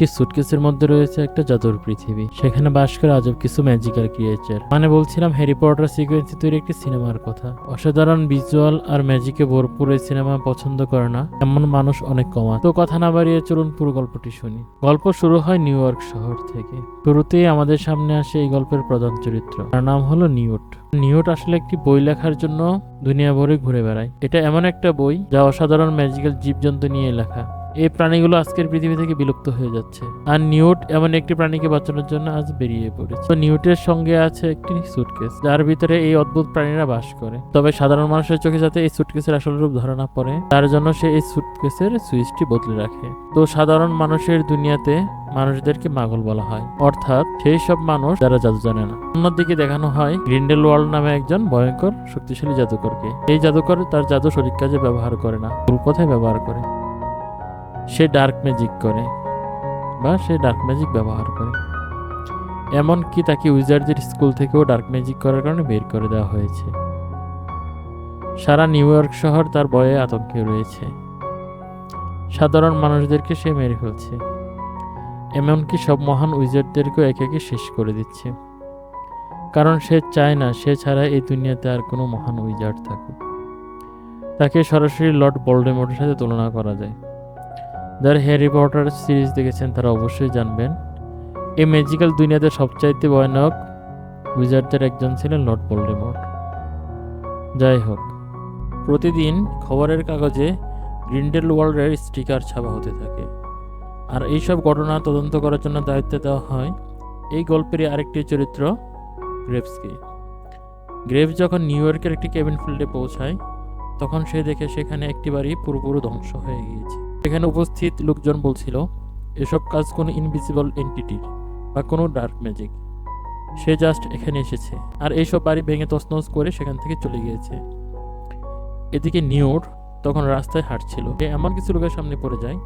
একটি সুটকেসের মধ্যে রয়েছে একটা জাদুর পৃথিবী। সেখানে বাস করে আজব কিছু ম্যাজিক্যাল ক্রিয়েচার মানে বলছিলাম হ্যারি পটার সিকোয়েন্সি তৈরি একটি সিনেমার কথা। অসাধারণ ভিজুয়াল আর ম্যাজিকে ভরপুর এই সিনেমা পছন্দ করে না। এমন মানুষ অনেক কম। তো কথা না বাড়িয়ে চলুন পুরো গল্পটি শুনি। গল্প শুরু হয় নিউ ইয়র্ক শহর থেকে। শুরুতেই আমাদের সামনে আসে এই গল্পের প্রধান চরিত্র। তার নাম হলো নিউট। নিউট আসলে একটি বই লেখার জন্য দুনিয়া ভরে ঘুরে বেড়ায়। এটা এমন একটা বই যা অসাধারণ ম্যাজিক্যাল জীবজন্তু নিয়ে লেখা। এই প্রাণীগুলো আজকের পৃথিবী থেকে বিলুপ্ত হয়ে যাচ্ছে। আর নিউট এমন একটি প্রাণীকে বাঁচানোর জন্য আজ বেরিয়ে পড়েছে। তো নিউটের সঙ্গে আছে একটি সুটকেস যার ভিতরে এই অদ্ভুত প্রাণীরা বাস করে। তবে সাধারণ মানুষের চোখে যাতে এই সুটকেসের আসল রূপ ধরা না পড়ে, তার জন্য সে এই সুটকেসের সুইচটি বদলে রাখে। তো সাধারণ মানুষের দুনিয়াতে মানুষদেরকে মাগল বলা হয়। অর্থাৎ সেই সব মানুষ যারা জাদু জানে না। অন্যদিকে দেখানো হয় গ্রিন্ডেল ওয়ার্ল্ড নামে একজন ভয়ঙ্কর শক্তিশালী জাদুকরকে। এই জাদুকর তার জাদু শরীর কাজে ব্যবহার করে না, ভুল পথে ব্যবহার করে। সে ডার্ক ম্যাজিক করে বা সে ডার্ক ম্যাজিক ব্যবহার করে। এমনকি তাকে উইজারদের স্কুল থেকেও ডার্ক ম্যাজিক করার কারণে বের করে দেওয়া হয়েছে। সারা নিউ ইয়র্ক শহর তার বয়ে আতঙ্কে রয়েছে। সাধারণ মানুষদেরকে সে মেরে ফেলছে। এমনকি সব মহান উইজারদেরকেও একে একে শেষ করে দিচ্ছে। কারণ সে চায় না, সে ছাড়া এই দুনিয়াতে আর কোনো মহান উইজার্ড থাকুক। তাকে সরাসরি লর্ড বোল্ডেমোর্টের সাথে তুলনা করা যায়। যারা হ্যারি পটার সিরিজ দেখেছেন, তারা অবশ্যই জানবেন। এই ম্যাজিক্যাল দুনিয়াতে সবচাইতে ভয়ানক উইজার্ডদের একজন ছিলেন লর্ড বোল্ডেমোর্ট যাই হোক, প্রতিদিন খবরের কাগজে গ্রিন্ডেল ওয়ার্ল্ডের স্টিকার ছাপা হতে থাকে। আর এইসব ঘটনা তদন্ত করার জন্য দায়িত্ব দেওয়া হয় এই গল্পেরই আরেকটি চরিত্র গ্রেভসকে গ্রেভস যখন নিউ ইয়র্কের একটি কেবিন ফিল্ডে পৌঁছায়, তখন সে দেখে সেখানে একটি বাড়ি পুরোপুরো ধ্বংস হয়ে গিয়েছে। এখানে উপস্থিত লোকজন বলছিল, এসব কাজ কোনো ইনভিজিবল এন্টিটির বা কোনো ডার্ক ম্যাজিক সে জাস্ট এখানে এসেছে আর এইসব বাড়ি ভেঙে তছনছ করে সেখান থেকে চলে গিয়েছে। এদিকে নিউর তখন রাস্তায় হাঁটছিল। এমন কিছু লোকের সামনে পড়ে যায়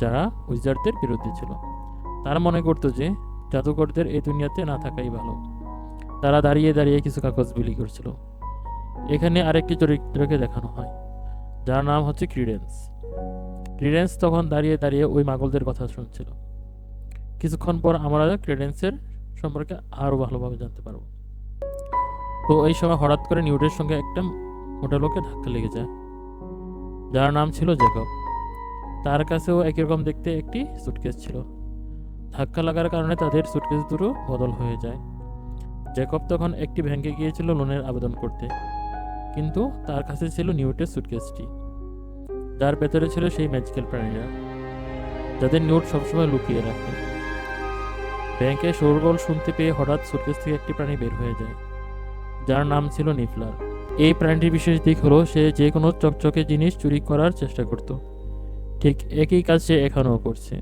যারা উইজারদের বিরুদ্ধে ছিল। তারা মনে করতো যে জাদুকরদের এই দুনিয়াতে না থাকাই ভালো। তারা দাঁড়িয়ে দাঁড়িয়ে কিছু কাগজ বিলি করছিল। এখানে আরেকটি চরিত্রকে দেখানো হয়, যার নাম হচ্ছে ক্রিডেন্স ক্রিডেন্স তখন দাঁড়িয়ে দাঁড়িয়ে ওই মাগলদের কথা শুনছিল। কিছুক্ষণ পর আমরা ক্রিডেন্সের সম্পর্কে আরও ভালোভাবে জানতে পারব। তো এই সময় হঠাৎ করে নিউটের সঙ্গে একটা মোটা লোকের ধাক্কা লেগে যায়, যার নাম ছিল জেকব তার কাছেও একই রকম দেখতে একটি সুটকেস ছিল। ধাক্কা লাগার কারণে তাদের সুটকেস দুটো বদল হয়ে যায়। জেকব তখন একটি ব্যাংকে গিয়েছিল লোনের আবেদন করতে, কিন্তু তার কাছে ছিল নিউটের সুটকেসটি যার ভেতরে ছিল সেই ম্যাজিক্যাল প্রাণীরা, যাদের নোট সবসময় লুকিয়ে রাখে। ব্যাংকে শোরগোল শুনতে পেয়ে হঠাৎ সুটকেস থেকে একটি প্রাণী বের হয়ে যায়, যার নাম ছিল নিফলার। এই প্রাণীটির বিশেষ দিক হলো সে যে কোনো চকচকে জিনিস চুরি করার চেষ্টা করত। ঠিক একই কাজ সে এখনও করছে।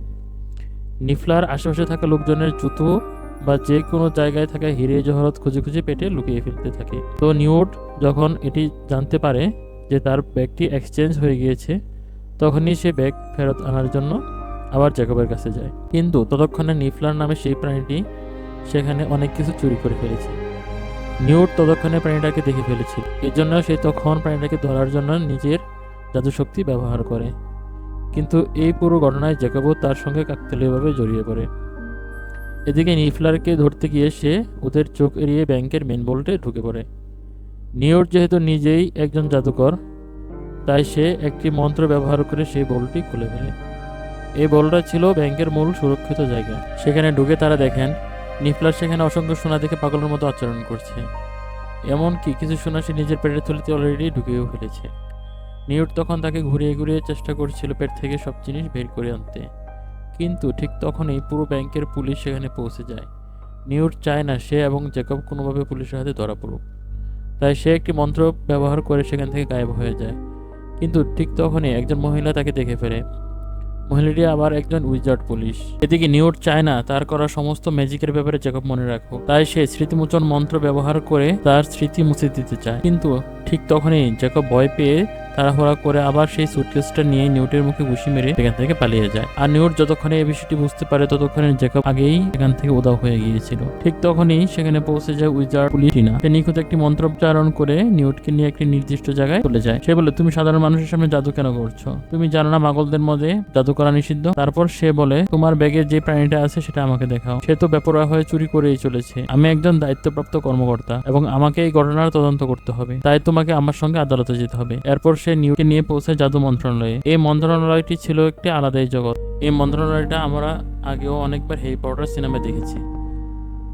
নিফলার আশেপাশে থাকা লোকজনের জুতো বা যে কোনো জায়গায় থাকা হিরে জহরত খুঁজে খুঁজে পেটে লুকিয়ে ফেলতে থাকে। তো নিউট যখন এটি জানতে পারে যে তার ব্যাগটি এক্সচেঞ্জ হয়ে গিয়েছে, তখনই সে ব্যাগ ফেরত আনার জন্য আবার জ্যাকবের কাছে যায়। কিন্তু ততক্ষণে নিফলার নামে সেই প্রাণীটি সেখানে অনেক কিছু চুরি করে ফেলেছে। নিউট ততক্ষণে প্রাণীটাকে দেখে ফেলেছে এর জন্য সে তখন প্রাণীটাকে ধরার জন্য নিজের জাদুশক্তি ব্যবহার করে। কিন্তু এই পুরো ঘটনায় জ্যাকবও তার সঙ্গে কাকতালীয়ভাবে জড়িয়ে পড়ে। এদিকে নিফলারকে ধরতে গিয়ে সে ওদের চোখ এড়িয়ে ব্যাংকের মেন বোল্টে ঢুকে পড়ে। নিউট যেহেতু নিজেই একজন জাদুকর, তাই সে একটি মন্ত্র ব্যবহার করে সেই বলটি খুলে ফেলে। এই বলটা ছিল ব্যাংকের মূল সুরক্ষিত জায়গা। সেখানে ঢুকে তারা দেখেন নিফলার সেখানে অসংখ্য সোনা দেখে পাগলের মতো আচরণ করছে। এমনকি কিছু সোনা সে নিজের পেটের থলিতে অলরেডি ঢুকেও ফেলেছে। নিউট তখন তাকে ঘুরিয়ে ঘুরিয়ে চেষ্টা করছিল পেট থেকে সব জিনিস বের করে আনতে। কিন্তু ঠিক তখনই পুরো ব্যাংকের পুলিশ সেখানে পৌঁছে যায়। নিউট চায় না সে এবং জ্যাকব কোনোভাবে পুলিশের হাতে ধরা পড়ুক। তাই সে একটি মন্ত্র ব্যবহার করে সেখান থেকে গায়েব হয়ে যায়। কিন্তু ঠিক তখনই একজন মহিলা তাকে দেখে ফেলে মহিলাটি আবার একজন উইজার্ড পুলিশ। এদিকে নিউট চায় না, তার করা সমস্ত ম্যাজিকের ব্যাপারে জ্যাকব মনে রাখো। তাই সে স্মৃতিমোচন মন্ত্র ব্যবহার করে তার স্মৃতি মুছে দিতে চায়। কিন্তু ঠিক তখনই জ্যাকব ভয় পেয়ে তাড়াহুড়া করে আবার সেই সুটকেসটা নিয়ে নিউটের মুখে ঘুষি মেরে সেখান থেকে পালিয়ে যায়। আর নিউট যতক্ষণে এই বিষয়টি বুঝতে পারে, ততক্ষণে জ্যাকব আগেই সেখান থেকে উদাও হয়ে গিয়েছিল। ঠিক তখনই সেখানে পৌঁছে যায় উইজার পুলিটিনা সে নিখুঁত একটি মন্ত্রোচ্চারণ করে নিউটকে নিয়ে একটি নির্দিষ্ট জায়গায় চলে যায়। সে বলে, তুমি সাধারণ মানুষের সামনে জাদু কেন করছ? তুমি জানো না মাগলদের মধ্যে জাদু করা নিষিদ্ধ? তারপর সে বলে, তোমার ব্যাগে যে প্রাণীটা আছে সেটা আমাকে দেখাও। সে তো বেপরোয়া হয়ে চুরি করেই চলেছে। আমি একজন দায়িত্বপ্রাপ্ত কর্মকর্তা এবং আমাকে এই ঘটনার তদন্ত করতে হবে। তাই তোমাকে আমার সঙ্গে আদালতে যেতে হবে। এরপর সে নিউকে নিয়ে পৌঁছায় জাদু মন্ত্রণালয়ে। এই মন্ত্রণালয়টি ছিল একটি আলাদাই জগৎ। এই মন্ত্রণালয়টা আমরা আগেও অনেকবার হেই পটার সিনেমা দেখেছি।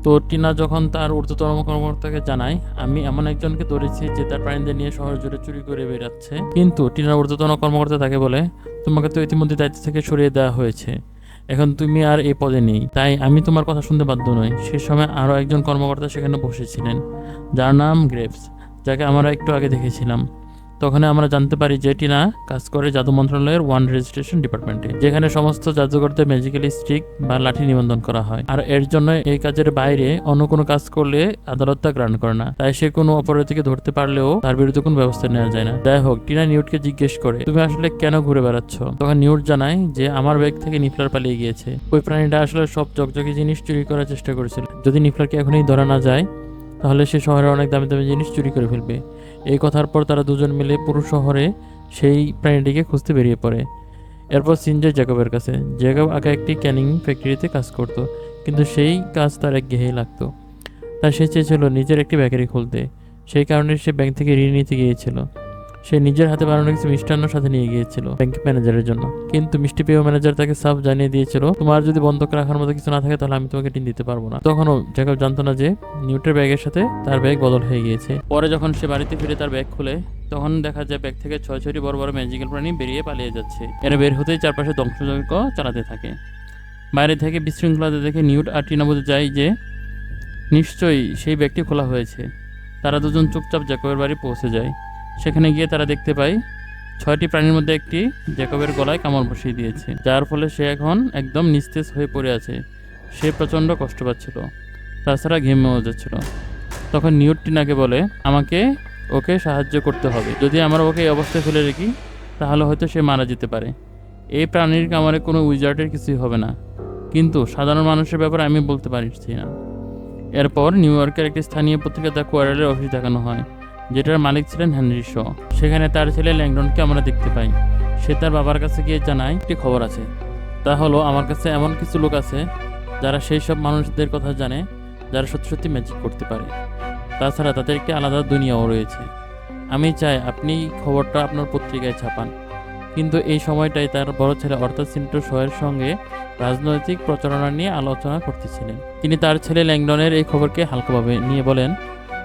তো টিনা যখন তার ঊর্ধ্বতম কর্মকর্তাকে জানায়, আমি এমন একজনকে ধরেছি যে তার প্রাণীদের নিয়ে শহর জুড়ে চুরি করে বেরাচ্ছে কিন্তু টিনার ঊর্ধ্বতন কর্মকর্তা তাকে বলে, তোমাকে তো ইতিমধ্যে দায়িত্ব থেকে সরিয়ে দেওয়া হয়েছে। এখন তুমি আর এই পদে নেই। তাই আমি তোমার কথা শুনতে বাধ্য নই। সে সময় আরও একজন কর্মকর্তা সেখানে বসেছিলেন, যার নাম গ্রেভস যাকে আমরা একটু আগে দেখেছিলাম। তখন আমরা জানতে পারি যে টিনা কাজ করে জাদু মন্ত্রণালয়ের ওয়ান রেজিস্ট্রেশন ডিপার্টমেন্টে, যেখানে সমস্ত জাদুকরদের ম্যাজিক্যালি স্টিক বা লাঠি নিবন্ধন করা হয়। আর এর জন্য এই কাজের বাইরে অন্য কোনো কাজ করলে আদালত তা গ্রহণ করে না। তাই সে কোনো অপরাধীকে ধরতে পারলেও তার বিরুদ্ধে কোনো ব্যবস্থা নেওয়া যায় না। যাই হোক, টিনা নিউটকে জিজ্ঞেস করে, তুমি আসলে কেন ঘুরে বেড়াচ্ছ? তখন নিউট জানায় যে আমার ব্যাগ থেকে নিফলার পালিয়ে গিয়েছে। ওই প্রাণীটা আসলে সব চকচকে জিনিস চুরি করার চেষ্টা করেছিল। যদি নিফলারকে এখনই ধরা না যায়, তাহলে সে শহরে অনেক দামি দামি জিনিস চুরি করে ফেলবে। এই কথার পর তারা দুজন মিলে পুরো শহরে সেই প্রাণীটিকে খুঁজতে বেরিয়ে পড়ে। এরপর সিনজে জ্যাকবের কাছে। জ্যাকব আগে একটি ক্যানিং ফ্যাক্টরিতে কাজ করত, কিন্তু সেই কাজ তার এক একঘেয়েই লাগতো। তাই সে চেয়েছিল নিজের একটি ব্যাকারি খুলতে। সেই কারণে সে ব্যাংক থেকে ঋণ নিতে গিয়েছিল। সে নিজের হাতে বানানো কিছু মিষ্টান্ন সাথে নিয়ে গিয়েছিল ব্যাংক ম্যানেজারের জন্য। কিন্তু মিষ্টি পেয় ম্যানেজার তাকে সাফ জানিয়ে দিয়েছিল, তোমার যদি বন্ধক রাখার মতো কিছু না থাকে, তাহলে আমি তোমাকে ঋণ দিতে পারব না। তখনও জ্যাকব জানতো না যে নিউটের ব্যাগের সাথে তার ব্যাগ বদল হয়ে গিয়েছে। পরে যখন সে বাড়িতে ফিরে তার ব্যাগ খুলে, তখন দেখা যায় ব্যাগ থেকে ছয় ছয়টি বড় বড় ম্যাজিক্যাল প্রাণী বেরিয়ে পালিয়ে যাচ্ছে। এরা বের হতেই চারপাশে ধ্বংসযজ্ঞ চালাতে থাকে। বাইরে থেকে বিশৃঙ্খলাতে দেখে নিউট আর টিনা বুঝে যায় যে নিশ্চয়ই সেই ব্যাগটি খোলা হয়েছে। তারা দুজন চুপচাপ জ্যাকবের বাড়ি পৌঁছে যায়। সেখানে গিয়ে তারা দেখতে পায় ছয়টি প্রাণীর মধ্যে একটি জ্যাকবের গলায় কামড় বসিয়ে দিয়েছে। যার ফলে সে এখন একদম নিস্তেজ হয়ে পড়ে আছে। সে প্রচণ্ড কষ্ট পাচ্ছিল। তাছাড়া ঘেমেও যাচ্ছিল। তখন নিউট টিনাকে বলে, আমাকে ওকে সাহায্য করতে হবে। যদি আমরা ওকে এই অবস্থায় ফেলে রাখি, তাহলে হয়তো সে মারা যেতে পারে। এই প্রাণীর কামড়ে কোনো উইজার্টের কিছুই হবে না। কিন্তু সাধারণ মানুষের ব্যাপারে আমি বলতে পারছি না। এরপর নিউ ইয়র্কের একটি স্থানীয় পত্রিকা দ্য কোয়ারেলের অফিস দেখানো হয়। যেটার মালিক ছিলেন হেনরি শ। সেখানে তার ছেলে ল্যাংডনকে আমরা দেখতে পাই। সে তার বাবার কাছে গিয়ে জানায়, একটি খবর আছে। তা হলো, আমার কাছে এমন কিছু লোক আছে, যারা সেই সব মানুষদের কথা জানে, যারা সত্যি সত্যি ম্যাজিক করতে পারে। তাছাড়া তাদের একটি আলাদা দুনিয়াও রয়েছে। আমি চাই আপনি খবরটা আপনার পত্রিকায় ছাপান। কিন্তু এই সময়টাই তার বড় ছেলে অর্থাৎ সিন্টু শোয়ের সঙ্গে রাজনৈতিক প্রচারণা নিয়ে আলোচনা করতেছিলেন। তিনি তার ছেলে ল্যাংডনের এই খবরকে হালকাভাবে নিয়ে বলেন,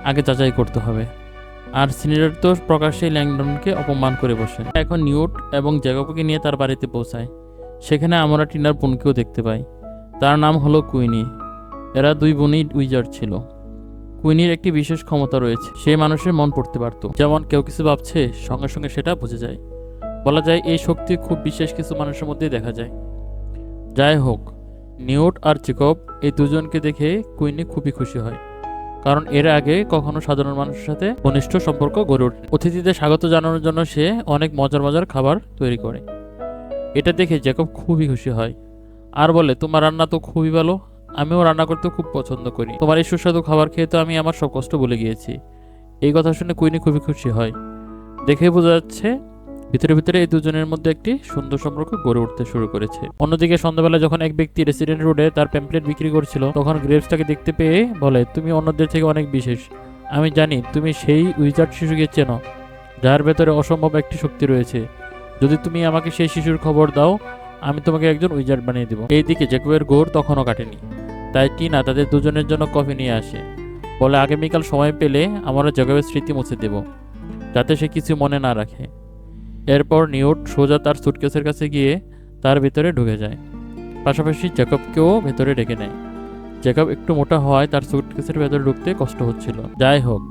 আগে যাচাই করতে হবে। আর সিনেটর তো প্রকাশ্যে ল্যাংডনকে অপমান করে বসেন এখন নিউট এবং জ্যাকবকে নিয়ে তার বাড়িতে পৌঁছায়। সেখানে আমরা টিনার বোনকেও দেখতে পাই। তার নাম হলো কুইনি। এরা দুই বোনই উইজার্ড ছিল। কুইনির একটি বিশেষ ক্ষমতা রয়েছে। সে মানুষের মন পড়তে পারত। যেমন কেউ কিছু ভাবছে, সঙ্গে সঙ্গে সেটা বুঝে যায়। বলা যায়, এই শক্তি খুব বিশেষ কিছু মানুষের মধ্যেই দেখা যায়। যাই হোক, নিউট আর চেকব এই দুজনকে দেখে কুইনি খুবই খুশি হয়। কারণ এর আগে কখনো সাধারণ মানুষের সাথে ঘনিষ্ঠ সম্পর্ক গড়ে ওঠে। অতিথিদের স্বাগত জানানোর জন্য সে অনেক মজার মজার খাবার তৈরি করে। এটা দেখে জ্যাকব খুবই খুশি হয়। আর বলে, তোমার রান্না তো খুবই ভালো। আমিও রান্না করতে খুব পছন্দ করি। তোমার এই সুস্বাদু খাবার খেয়ে তো আমি আমার সব কষ্ট ভুলে গিয়েছি। এই কথা শুনে কুইনি খুবই খুশি হয়। দেখে বোঝা যাচ্ছে ভিতরে ভিতরে এই দুজনের মধ্যে একটি সুন্দর সম্পর্ক গড়ে উঠতে শুরু করেছে। অন্যদিকে সন্ধ্যাবেলা যখন এক ব্যক্তি রেসিডেন্ট রোডে তার প্যাম্পলেট বিক্রি করছিল, তখন গ্রেভসটাকে দেখতে পেয়ে বলে, তুমি অন্যদের থেকে অনেক বিশেষ। আমি জানি, তুমি সেই উইজার্ড শিশুকে চেনো, যার ভেতরে অসম্ভব একটি শক্তি রয়েছে। যদি তুমি আমাকে সেই শিশুর খবর দাও, আমি তোমাকে একজন উইজার্ড বানিয়ে দেবো। এইদিকে জ্যাকবের গোর তখনও কাটেনি। তাই টিনা তাদের দুজনের জন্য কফি নিয়ে আসে। বলে, আগামীকাল সময় পেলে আমরা জ্যাকবের স্মৃতি মুছে দেব, যাতে সে কিছু মনে না রাখে। এরপর নিউট সোজা তার সুটকেসের কাছে গিয়ে তার ভিতরে ঢুকে যায়। পাশাপাশি জ্যাকবকেও ভেতরে ডেকে নেয়। জ্যাকব একটু মোটা হওয়ায় তার সুটকেসের ভেতরে ঢুকতে কষ্ট হচ্ছিল। যাই হোক,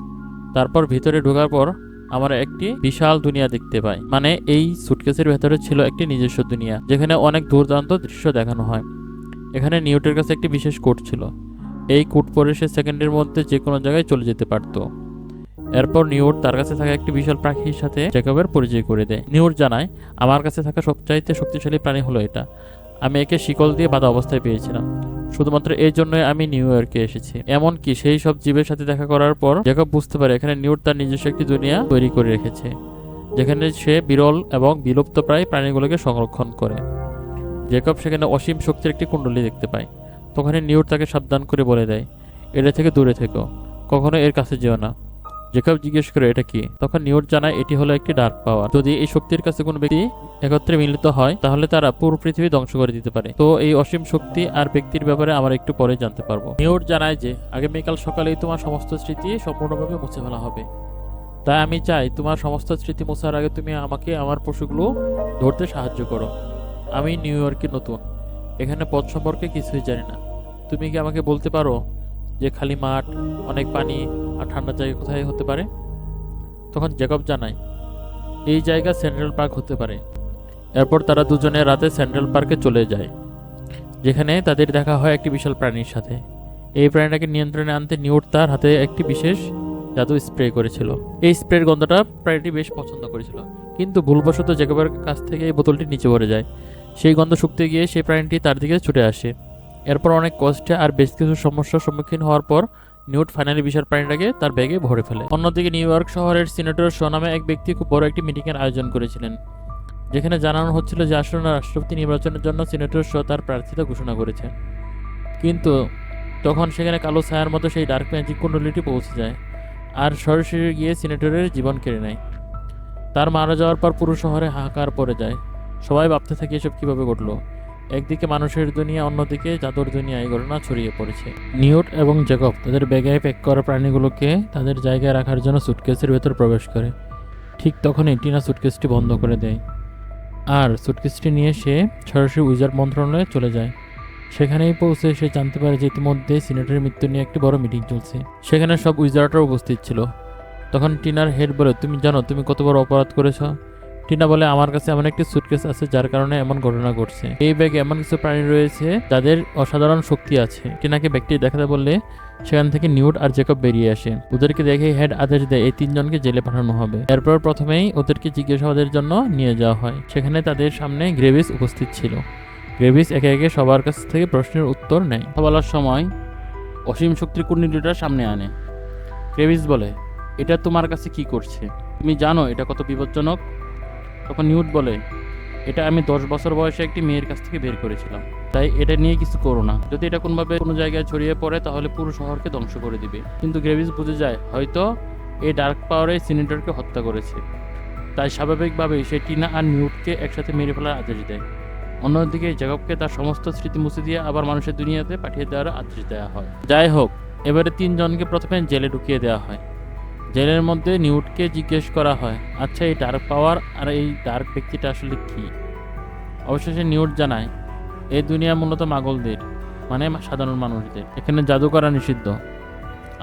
তারপর ভিতরে ঢোকার পর আমরা একটি বিশাল দুনিয়া দেখতে পাই। মানে এই সুটকেসের ভেতরে ছিল একটি নিজস্ব দুনিয়া, যেখানে অনেক দুর্দান্ত দৃশ্য দেখানো হয়। এখানে নিউটের কাছে একটি বিশেষ কোড ছিল। এই কোড পরে সে সেকেন্ডের মধ্যে যে কোনো জায়গায় চলে যেতে পারতো। এরপর নিউর তার কাছে থাকা একটি বিশাল পাখির সাথে জ্যাকবের পরিচয় করে দেয়। নিউর জানায়, আমার কাছে থাকা সবচাইতে শক্তিশালী প্রাণী হলো এটা। আমি একে শিকল দিয়ে বাঁধা অবস্থায় পেয়েছিলাম। শুধুমাত্র এই জন্যই আমি নিউ ইয়র্কে এসেছি। এমনকি সেই সব জীবের সাথে দেখা করার পর জ্যাকব বুঝতে পারে এখানে নিউর তার নিজস্ব একটি দুনিয়া তৈরি করে রেখেছে, যেখানে সে বিরল এবং বিলুপ্ত প্রায় প্রাণীগুলোকে সংরক্ষণ করে। জ্যাকব সেখানে অসীম শক্তির একটি কুণ্ডলী দেখতে পায়। তখনই নিউর তাকে সাবধান করে বলে দেয়, এটা থেকে দূরে থেকো। কখনো এর কাছে যেও না। জেকব জিজ্ঞেস করে, এটা কি? তখন নিউট জানায়, এটি হলো একটি ডার্ক পাওয়ার যদি এই শক্তির কাছে কোনো ব্যক্তি একত্রে মিলিত হয়, তাহলে তারা পুরো পৃথিবী ধ্বংস করে দিতে পারে। তো এই অসীম শক্তি আর ব্যক্তির ব্যাপারে আমরা একটু পরে জানতে পারব। নিউট জানায় যে, আগামীকাল সকালেই তোমার সমস্ত স্মৃতি সম্পূর্ণভাবে মুছে ফেলা হবে। তাই আমি চাই তোমার সমস্ত স্মৃতি মোছার আগে তুমি আমাকে, আমার পশুগুলো ধরতে সাহায্য করো। আমি নিউ ইয়র্কে নতুন। এখানে পথ সম্পর্কে কিছুই জানি না। তুমি কি আমাকে বলতে পারো যে খালি মাঠ, অনেক পানি আর ঠান্ডা জায়গা কোথায় হতে পারে? তখন জ্যাকব জানায়, এই জায়গা সেন্ট্রাল পার্ক হতে পারে। এরপর তারা দুজনে রাতে সেন্ট্রাল পার্কে চলে যায়, যেখানে তাদের দেখা হয় একটি বিশাল প্রাণীর সাথে। এই প্রাণীটাকে নিয়ন্ত্রণে আনতে নিউট তার হাতে একটি বিশেষ জাদু স্প্রে করেছিল। এই স্প্রের গন্ধটা প্রাণীটি বেশ পছন্দ করেছিল, কিন্তু ভুলবশত জ্যাকবের কাছ থেকে এই বোতলটি নিচে পড়ে যায়। সেই গন্ধ শুকতে গিয়ে সেই প্রাণীটি তার দিকে ছুটে আসে। এরপর অনেক কষ্টে আর বেশ কিছু সমস্যার সম্মুখীন হওয়ার পর নিউট ফাইনালি বিশাল প্রাণীটাকে তার ব্যাগে ভরে ফেলে। অন্যদিকে নিউ ইয়র্ক শহরের সিনেটর শো নামে এক ব্যক্তি খুব বড় একটি মিটিংয়ের আয়োজন করেছিলেন, যেখানে জানানো হচ্ছিল যে আসন্ন রাষ্ট্রপতি নির্বাচনের জন্য সিনেটর শো তার প্রার্থিতা ঘোষণা করেছে কিন্তু তখন সেখানে কালো ছায়ার মতো সেই ডার্ক ম্যাজিক কুণ্ডলিটি পৌঁছে যায় আর সরাসরি গিয়ে সিনেটরের জীবন কেড়ে নেয়। তার মারা যাওয়ার পর পুরো শহরে হাহাকার পড়ে যায়। সবাই ভাবতে থাকে এসব কীভাবে ঘটলো। একদিকে মানুষের দুনিয়া, অন্যদিকে জাদুর দুনিয়া, এই ঘটনা ছড়িয়ে পড়েছে। নিউট এবং জ্যাকব তাদের ব্যাগে প্যাক করা প্রাণীগুলোকে তাদের জায়গায় রাখার জন্য সুটকেসের ভেতর প্রবেশ করে। ঠিক তখনই টিনা সুটকেসটি বন্ধ করে দেয়। আর সুটকেসটি নিয়ে সে সরাসরি উইজার মন্ত্রণালয়ে চলে যায়। সেখানেই পৌঁছে সে জানতে পারে যে ইতিমধ্যে সিনেটের মৃত্যু নিয়ে একটি বড় মিটিং চলছে। সেখানে সব উইজারটাও উপস্থিত ছিল। তখন টিনার হেড বলে, তুমি জানো, তুমি কত বড় অপরাধ করেছ? টিনা বলে, আমার কাছে এমন একটি সুটকেস আছে যার কারণে এমন ঘটনা ঘটছে। এই ব্যাগে এমন কিছু প্রাণী রয়েছে যাদের অসাধারণ শক্তি আছে। টিনাকে ব্যক্তি দেখাতে বললে, সেখান থেকে নিউট আর জেকব বেরিয়ে আসে। ওদেরকে দেখে হেড আদেশ দেয়, এই তিনজনকে জেলে পাঠানো হবে। এরপর প্রথমেই ওদেরকে জিজ্ঞাসাবাদের জন্য নিয়ে যাওয়া হয়। সেখানে তাদের সামনে গ্রেভিস উপস্থিত ছিল। গ্রেভিস একে একে সবার কাছ থেকে প্রশ্নের উত্তর নেয়। কথা বলার সময় অসীম শক্তির কুণ্ডলীটা সামনে আনে। গ্রেভিস বলে, এটা তোমার কাছে কি করছে? তুমি জানো এটা কত বিপজ্জনক। তখন নিউট বলে, এটা আমি দশ বছর বয়সে একটি মেয়ের কাছ থেকে বের করেছিলাম। তাই এটা নিয়ে কিছু করো না। যদি এটা কোনোভাবে কোনো জায়গায় ছড়িয়ে পড়ে, তাহলে পুরো শহরকে ধ্বংস করে দিবে। কিন্তু গ্রেভিস বুঝে যায়, হয়তো এই ডার্ক পাওয়ারে সিনেটরকে হত্যা করেছে। তাই স্বাভাবিকভাবেই সে টিনা আর নিউটকে একসাথে মেরে ফেলার আদেশ দেয়। অন্যদিকে জ্যাকবকে তার সমস্ত স্মৃতি মুছে দিয়ে আবার মানুষের দুনিয়াতে পাঠিয়ে দেওয়ার আদেশ দেওয়া হয়। যাই হোক, এবারে তিনজনকে প্রথমে জেলে ঢুকিয়ে দেওয়া হয়। জেলের মধ্যে নিউটকে জিজ্ঞেস করা হয় আচ্ছা এই ডার্ক পাওয়ার আর এই ডার্ক ব্যক্তিটা আসলে কি? অবশেষে নিউট জানায় এই দুনিয়া মূলত মাগলদের মানে সাধারণ মানুষদের। এখানে জাদু করা নিষিদ্ধ।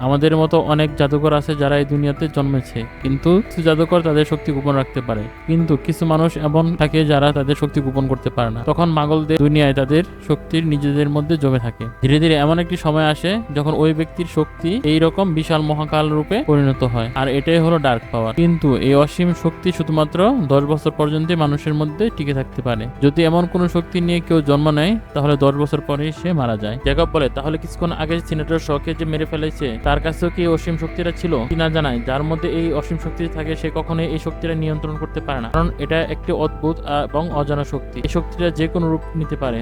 আমাদের মতো অনেক জাদুকর আছে যারা এই দুনিয়াতে জন্মেছে। কিন্তু কিছু জাদুকর তাদের শক্তি গোপন রাখতে পারে। কিন্তু কিছু মানুষ এমন থাকে যারা তাদের শক্তি গোপন করতে পারে না। তখন মাগলদের দুনিয়ায় তাদের শক্তির নিজেদের মধ্যে জমে থাকে। ধীরে ধীরে এমন একটি সময় আসে যখন ওই ব্যক্তির শক্তি এই রকম বিশাল মহাকাল রূপে পরিণত হয়। আর এটাই হলো ডার্ক পাওয়ার কিন্তু এই অসীম শক্তি শুধুমাত্র দশ বছর পর্যন্ত মানুষের মধ্যে টিকে থাকতে পারে। যদি এমন কোনো শক্তি নিয়ে কেউ জন্ম নেয়, তাহলে দশ বছর পরেই সে মারা যায়। জ্যাকব বলে, তাহলে কিছুক্ষণ আগে সিনেটর শকে যে মেরে ফেলেছে তার কাছেও কি অসীম শক্তিটা ছিল কিনা জানায় যার মধ্যে এই অসীম শক্তি থাকে সে কখনোই এই শক্তিটা নিয়ন্ত্রণ করতে পারে না। কারণ এটা একটি অদ্ভুত এবং অজানা শক্তি। এই শক্তিটা যে কোনো রূপ নিতে পারে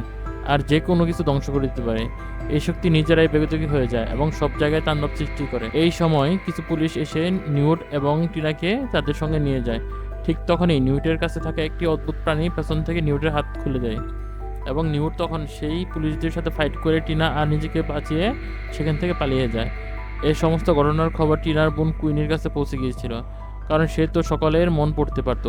আর যে কোনো কিছু ধ্বংস করে দিতে পারে। এই শক্তি নিজেরাই বেগতকি হয়ে যায় এবং সব জায়গায় তাণ্ডব সৃষ্টি করে। এই সময় কিছু পুলিশ এসে নিউট এবং টিনাকে তাদের সঙ্গে নিয়ে যায়। ঠিক তখনই নিউটের কাছে থাকা একটি অদ্ভুত প্রাণী পেছন থেকে নিউটের হাত খুলে দেয় এবং নিউট তখন সেই পুলিশদের সাথে ফাইট করে টিনা আর নিজেকে বাঁচিয়ে সেখান থেকে পালিয়ে যায়। এই সমস্ত ঘটনার খবর টিনার বোন কুইনের কাছে পৌঁছে গিয়েছিল। কারণ সে তো সকলের মন পড়তে পারত।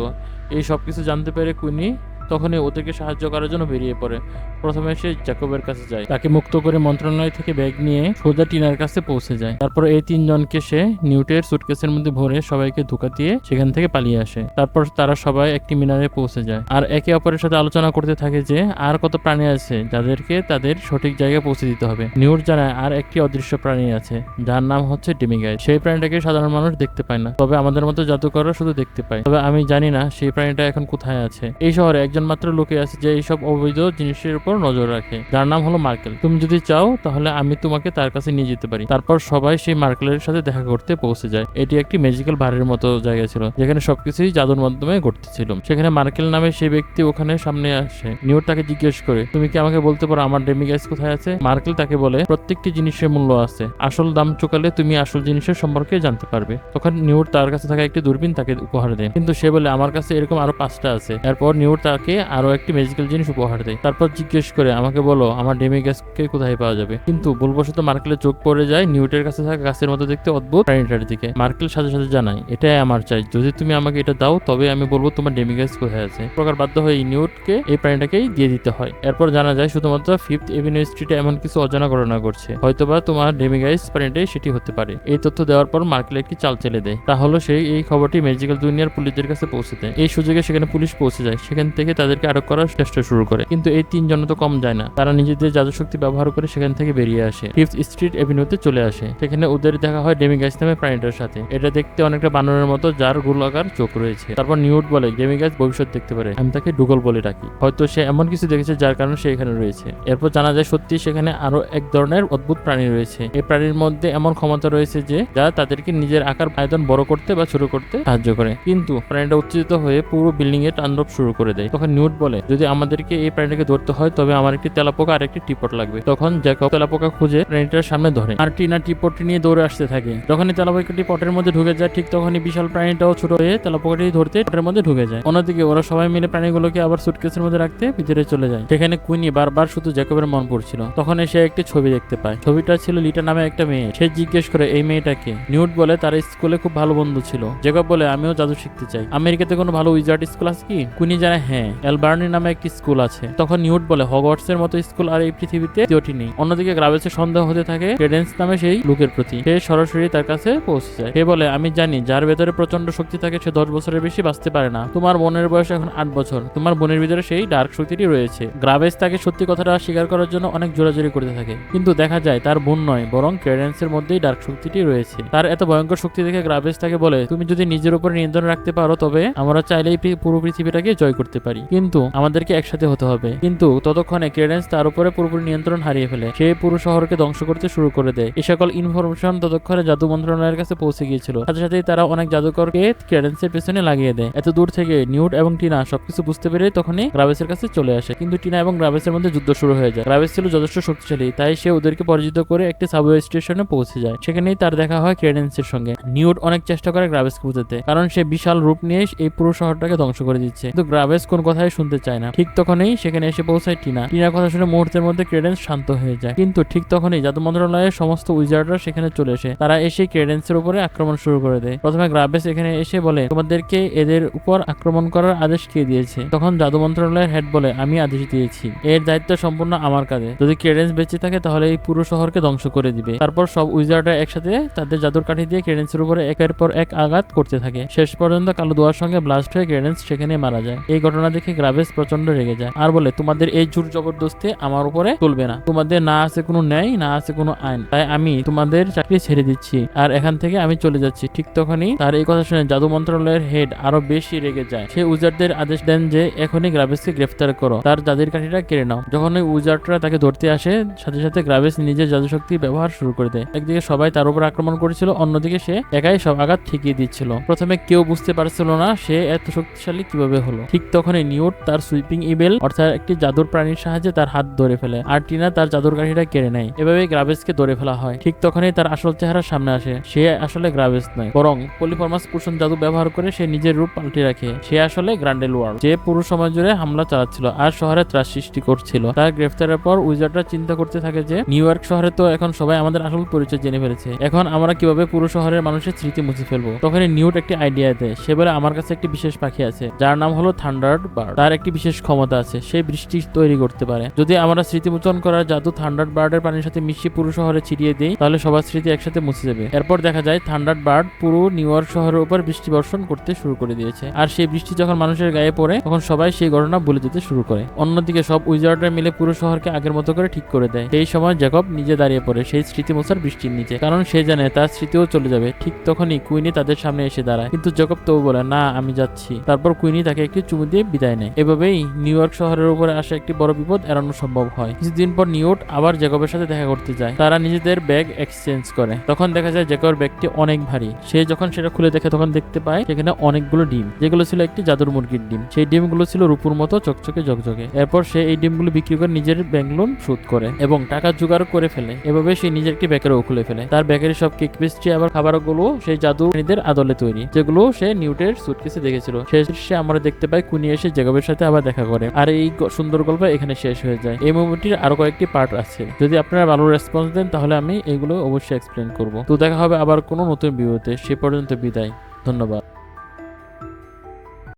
এই সব কিছু জানতে পেরে কুইনি তখনই ওদেরকে সাহায্য করার জন্য বেরিয়ে পড়ে। প্রথমে সে জ্যাকবের কাছে যায়। তাকে মুক্ত করে মন্ত্রণালয় থেকে ব্যাগ নিয়ে সোজা টিনার কাছে পৌঁছে যায়। তারপর এই তিনজনকে সে নিউটের সুটকেসের মধ্যে ভরে সবাইকে ধোকা দিয়ে সেখান থেকে পালিয়ে আসে। তারপর তারা সবাই একটি মিনারে পৌঁছে যায়। আর একে অপরের সাথে আলোচনা করতে থাকে যে, আর কত প্রাণী আছে যাদেরকে তাদের সঠিক জায়গায় পৌঁছে দিতে হবে। নিউট জানায়, আর একটি অদৃশ্য প্রাণী আছে, যার নাম হচ্ছে ডেমিগাই সেই প্রাণীটাকে সাধারণ মানুষ দেখতে পায় না। তবে আমাদের মতো জাদুকররা শুধু দেখতে পায়। তবে আমি জানি না সেই প্রাণীটা এখন কোথায় আছে। এই শহরে একজন মাত্র লোকে আছে যে এইসব অবৈধ জিনিসের উপর নজর রাখে। যার নাম হলো মার্কেল। তুমি যদি চাও, তাহলে আমি তোমাকে তার কাছে নিয়ে যেতে পারি। তারপর সবাই সেই মার্কেলের সাথে দেখা করতে পৌঁছে যায়। এটি একটি ম্যাজিক্যাল বারের মতো জায়গা ছিল, যেখানে সবকিছুই জাদুর মাধ্যমে ঘটতেছিল। সেখানে মার্কেল নামে সেই ব্যক্তি ওখানে সামনে আসে। নিউট তাকে জিজ্ঞেস করে, তুমি কি আমাকে বলতে পারো আমার ডেমি গ্যাস কোথায় আছে? মার্কেল তাকে বলে, প্রত্যেকটি জিনিসের মূল্য আছে। আসল দাম চুকালে তুমি আসল জিনিসের সম্পর্কে জানতে পারবে। তখন নিউর তার কাছে থাকা একটি দূরবীন তাকে উপহার দেয়। কিন্তু সে বলে, আমার কাছে এরকম আরও পাঁচটা আছে। এরপর নিউট তাকে আরও একটি ম্যাজিক্যাল জিনিস উপহার দেয়। তারপর জিজ্ঞেস করে, আমাকে বলো, আমার ডেমি গ্যাসকে কোথায় পাওয়া যাবে? কিন্তু ভুলবশত মার্কেলের চোখ পড়ে যায় নিউটের কাছে থাকা গাছের মতো দেখতে অদ্ভুত। প্রাণীটার দিকে। মার্কেল সাথে সাথে জানায়, এটাই আমার চাই। যদি তুমি আমাকে এটা দাও, তবে আমি বলব তোমার ডেমি গ্যাস কোথায় আছে? প্রকার বাধ্য হয়ে নিউটকে, এই প্রাণীটাকেই দিয়ে দিতে হয়। এরপর জানা যায়, শুধুমাত্র ফিফথ এভিনিউ স্ট্রিটে এমন কিছু অজানা ঘটনা ঘটছে। হয়তোবা তোমার ডেমিগাইস প্রাণীটাই সেটি হতে পারে। এই তথ্য দেওয়ার পর মার্কেল একটি চাল চেলে দেয়। তাহলে সেই এই খবরটি ম্যাজিক্যাল দুনিয়ার পুলিশদের কাছে পৌঁছে দেয়। এই সুযোগে সেখানে পুলিশ পৌঁছে যায়। সেখান থেকে তাদেরকে আটক করার চেষ্টা শুরু করে। কিন্তু এই তিনজন তো কম যায় না। তারা নিজেদের জাদু শক্তি ব্যবহার করে সেখান থেকে বেরিয়ে আসে। ফিফথ স্ট্রিট এভিনিউতে চলে আসে। সেখানে ওদের দেখা হয় ডেমিগাইস নামে প্রাণীটার সাথে। এটা দেখতে অনেকটা বানরের মতো, যার গোলাকার চোখ রয়েছে। তারপর নিউট বলে ডেমিগাইস ভবিষ্যৎ দেখতে পারে। আমি তাকে ডুগল বলে ডাকি। হয়তো সে এমন কিছু দেখেছে যার কারণে সে এখানে রয়েছে। এরপর জানা যায় সত্যি সেখানে আরও এক ধরনের অদ্ভুত প্রাণী রয়েছে। এই প্রাণীর মধ্যে এমন ক্ষমতা রয়েছে যে, যা তাদেরকে নিজের আকার আয়তন বড় করতে বা ছোট করতে সাহায্য করে। কিন্তু প্রাণীটা উত্তেজিত হয়ে পুরো বিল্ডিং এ তাণ্ডব শুরু করে দেয়। নিউট বলে, যদি আমাদেরকে এই প্রাণীটাকে ধরতে হয়, তবে আমার একটি তেলাপোকা আর একটি টিপট লাগবে। তখন জ্যাকব তেলাপোকা খুঁজে প্রাণীটার সামনে ধরে। আর টিনা টিপটটি নিয়ে দৌড়ে আসতে থাকে। যখনই তেলাপোকাটি পটের মধ্যে ঢুকে যায়, ঠিক তখনই বিশাল প্রাণীটাও ছোট হয়ে তেলাপোকাটি ধরতে পটের মধ্যে ঢুকে যায়। অন্যদিকে ওরা সবাই মিলে প্রাণীগুলোকে আবার সুটকেসের মধ্যে রাখতে ভিতরে চলে যায়। সেখানে কুইনি বারবার শুধু জ্যাকবের মন পড়ছিল। তখন সে একটি ছবি দেখতে পায়। ছবিটা ছিল লিটা নামে একটা মেয়ে। সে জিজ্ঞেস করে, এই মেয়েটাকে? নিউট বলে, তার স্কুলে খুব ভালো বন্ধু ছিল। জ্যাকব বলে, আমিও জাদু শিখতে চাই। আমেরিকাতে কোনো ভালো উইজার্ড স্কুল আছে কি? কুইনি জানে হ্যাঁ। অ্যালবার্নি নামে একটি স্কুল আছে। তখন নিউট বলে হগওয়ার্টস এর মতো স্কুল আর এই পৃথিবীতে দ্বিতীয়টি নেই। অন্যদিকে গ্রাভেলসের সন্দেহ হতে থাকে, ক্রেডেন্স নামে সেই লোকের প্রতি। সে সরাসরি তার কাছে পৌঁছে যায়। সে বলে, আমি জানি, যার ভেতরে প্রচণ্ড শক্তি থাকে, সে দশ বছরের বেশি বাঁচতে পারে না। তোমার বোনের বয়স এখন আট বছর। তোমার বোনের ভিতরে সেই ডার্ক শক্তিটি রয়েছে। গ্রাভেস তাকে সত্যি কথাটা স্বীকার করার জন্য অনেক জোরাজোরি করতে থাকে। কিন্তু দেখা যায়, তার বোন নয়, বরং ক্রেডেন্সের মধ্যেই ডার্ক শক্তিটি রয়েছে। তার এত ভয়ঙ্কর শক্তি দেখে গ্রাভেস তাকে বলে, তুমি যদি নিজের উপর নিয়ন্ত্রণ রাখতে পারো, তবে আমরা চাইলেই পুরো পৃথিবীটাকে জয় করতে পারি। কিন্তু আমাদেরকে একসাথে হতে হবে। কিন্তু ততক্ষণে ক্রেডেন্স তার উপরে পুরোপুরি নিয়ন্ত্রণ হারিয়ে ফেলে। সে পুরো শহরকে ধ্বংস করতে শুরু করে দেয়। এই সকল ইনফরমেশন ততক্ষণে জাদু মন্ত্রণালয়ের কাছে পৌঁছে গিয়েছিল। সাথে সাথেই তারা অনেক জাদুকরকে ক্রেডেন্সের পেছনে লাগিয়ে দেয়। এত দূর থেকে নিউট এবং টিনা সবকিছু বুঝতে পেরে তখনই গ্রাভেসের কাছে চলে আসে। কিন্তু টিনা এবং গ্রাভেসের মধ্যে যুদ্ধ শুরু হয়ে যায়। গ্রাভেস ছিল যথেষ্ট শক্তিশালী, তাই সে ওদেরকে পরাজিত করে একটি সাবওয়ে স্টেশনে পৌঁছে যায়। সেখানেই তার দেখা হয় ক্রেডেন্সের সঙ্গে। নিউট অনেক চেষ্টা করে গ্রাভেসকে বুঝাতে, কারণ সে বিশাল রূপ নিয়ে এই পুরো শহরটাকে ধ্বংস করে দিচ্ছে। কিন্তু গ্রাভেস কোন কথাই শুনতে চায় না। ঠিক তখনই সেখানে এসে পৌঁছায় টিনা। টিনার কথা শুনে মুহূর্তের মধ্যে ক্রেডেন্স শান্ত হয়ে যায়। কিন্তু ঠিক তখনই জাদু মন্ত্রণালয়ের সমস্ত উইজার্ডরা সেখানে চলে আসে। তারা এসে ক্রেডেন্সের উপরে আক্রমণ শুরু করে দেয়। প্রথমে গ্রাভেস এখানে এসে বলে, তোমাদেরকে এদের উপর আক্রমণ করার আদেশ কে দিয়েছে? তখন জাদু মন্ত্রণালয়ের হেড বলে, আমি আদেশ দিয়েছি। এর দায়িত্ব সম্পূর্ণ আমার কাঁধে। যদি ক্রেডেন্স বেঁচে থাকে তাহলে এই পুরো শহরকে ধ্বংস করে দিবে। তারপর সব উইজার্ডরা একসাথে তাদের জাদুর কাঠি দিয়ে ক্রেডেন্সের উপরে একের পর এক আঘাত করতে থাকে। শেষ পর্যন্ত কালো দোয়ার সঙ্গে ব্লাস্ট হয়ে ক্রেডেন্স সেখানে মারা যায়। এই ঘটনা দেখে গ্রাভেস প্রচণ্ড রেগে যায় আর বলে, তোমাদের এই জোর জবরদস্তি আমার উপরে চলবে না। তোমাদের না আছে কোনো ন্যায়, না আছে কোনো আইন। তাই আমি তোমাদের চাকরি ছেড়ে দিচ্ছি আর এখান থেকে আমি চলে যাচ্ছি। ঠিক তখনই তার এই কথা শুনে জাদু মন্ত্রণালয়ের হেড আরও বেশি রেগে যায়। সে উজারদের আদেশ দেন যে, এখনই গ্রাভেসকে গ্রেফতার করো। তার জাদুর কাঠিটা কেড়ে নাও। যখন ওই উজারটা তাকে ধরতে আসে, সাথে সাথে গ্রাভেস নিজের জাদু শক্তি ব্যবহার শুরু করে দেয়। একদিকে সবাই তার উপর আক্রমণ করেছিল, অন্যদিকে সে একাই সব আঘাত ঠেকিয়ে দিচ্ছিল। প্রথমে কেউ বুঝতে পারছিল না সে এত শক্তিশালী কীভাবে হলো। ঠিক তখনই নিউট তার সুইপিং ইবেল অর্থাৎ একটি জাদুর প্রাণীর সাহায্যে তার হাত ধরে ফেলে। আর টিনা তার জাদুর কাঠিটা কেড়ে নেয়। এভাবে গ্রাভেসকে ধরে ফেলা হয়। ঠিক তখনই তার আসল চেহারা সামনে আসে। সে আসলে গ্রাভেস নয়, বরং পলিফরমাস পোষণ জাদু ব্যবহার করে সে নিজের রূপ পাল্টে রাখে। সে আসলে গ্রান্ডেল ওয়ার্ল্ড, যে পুরো সময় জুড়ে হামলা চালাচ্ছিল আর শহরে ত্রাস সৃষ্টি করছিল। তার গ্রেফতারের পর উইজার্ডরা চিন্তা করতে থাকে যে, নিউ ইয়র্ক শহরে তো এখন সবাই আমাদের আসল পরিচয় জেনে ফেলেছে। এখন আমরা কীভাবে পুরো শহরের মানুষের স্মৃতি মুছে ফেলব? তখনই নিউট একটি আইডিয়া দেয়। সে বলে, আমার কাছে একটি বিশেষ পাখি আছে, যার নাম হলো থান্ডার বার্ড তার একটি বিশেষ ক্ষমতা আছে সে বৃষ্টি তৈরি করতে পারে। যদি আমরা স্মৃতিমোচন করার জাদু থান্ডার বার্ডের পানির সাথে মিশিয়ে পুরো শহরে ছিটিয়ে দিই, তাহলে সবার স্মৃতি একসাথে মুছে যাবে। এরপর দেখা যায় থান্ডার বার্ড পুরো নিউ ইয়র্ক শহরের উপর বৃষ্টি বর্ষণ করতে শুরু করে দিয়েছে। আর সেই বৃষ্টি যখন মানুষের গায়ে পড়ে, তখন সবাই সেই ঘটনা ভুলে যেতে শুরু করে। অন্যদিকে সব উইজার্ডরা মিলে পুরো শহরকে আগের মতো করে ঠিক করে দেয়। সেই সময় জ্যাকব নিজে দাঁড়িয়ে পড়ে সেই স্মৃতি মোছার বৃষ্টির নিচে। কারণ সে জানে তার স্মৃতিও চলে যাবে। ঠিক তখনই কুইনি তাদের সামনে এসে দাঁড়ায়। কিন্তু জ্যাকব তবু বলে, না, আমি যাচ্ছি। তারপর কুইনি তাকে একটি চুমু দিয়ে বিদায় নেয় এভাবেই নিউ ইয়র্ক শহরের উপরে আসা একটি বড় বিপদ এড়ানো সম্ভব হয়। কিছুদিন পর নিউট আবার জ্যাকবের সাথে দেখা করতে যায়। তারা নিজেদের ব্যাগ এক্সচেঞ্জ করে। তখন দেখা যায় জ্যাকবের ব্যাগটি অনেক ভারী। সে যখন সেটা খুলে দেখে তখন দেখতে পায় সেখানে অনেকগুলো ডিম। যেগুলো ছিল একটি জাদুর মুরগির ডিম। সেই ডিমগুলো ছিল রূপুর মতো চকচকে ঝকঝকে। এরপর সে এই ডিমগুলো বিক্রি করে নিজের ব্যাংক লোন শোধ করে এবং টাকা জোগাড় করে ফেলে। এভাবে সে নিজের একটি বেকারও খুলে ফেলে। তার বেকারি সব কেক পেস্ট্রি আবার খাবারগুলো সেই জাদু প্রাণীদের আদলে তৈরি। যেগুলো সে নিউটের সুটকেসে দেখেছিল। শেষ আমরা দেখতে পাই কুনি এসে জেকবের সাথে আবার দেখা করে। আর এই সুন্দর গল্প এখানে শেষ হয়ে যায়। এই মুভিটির আরও কয়েকটি পার্ট আছে। যদি আপনারা ভালো রেসপন্স দেন, তাহলে আমি এগুলো অবশ্যই এক্সপ্লেন করব। তো দেখা হবে আবার কোনো নতুন ভিডিওতে। সে পর্যন্ত বিদায়। ধন্যবাদ।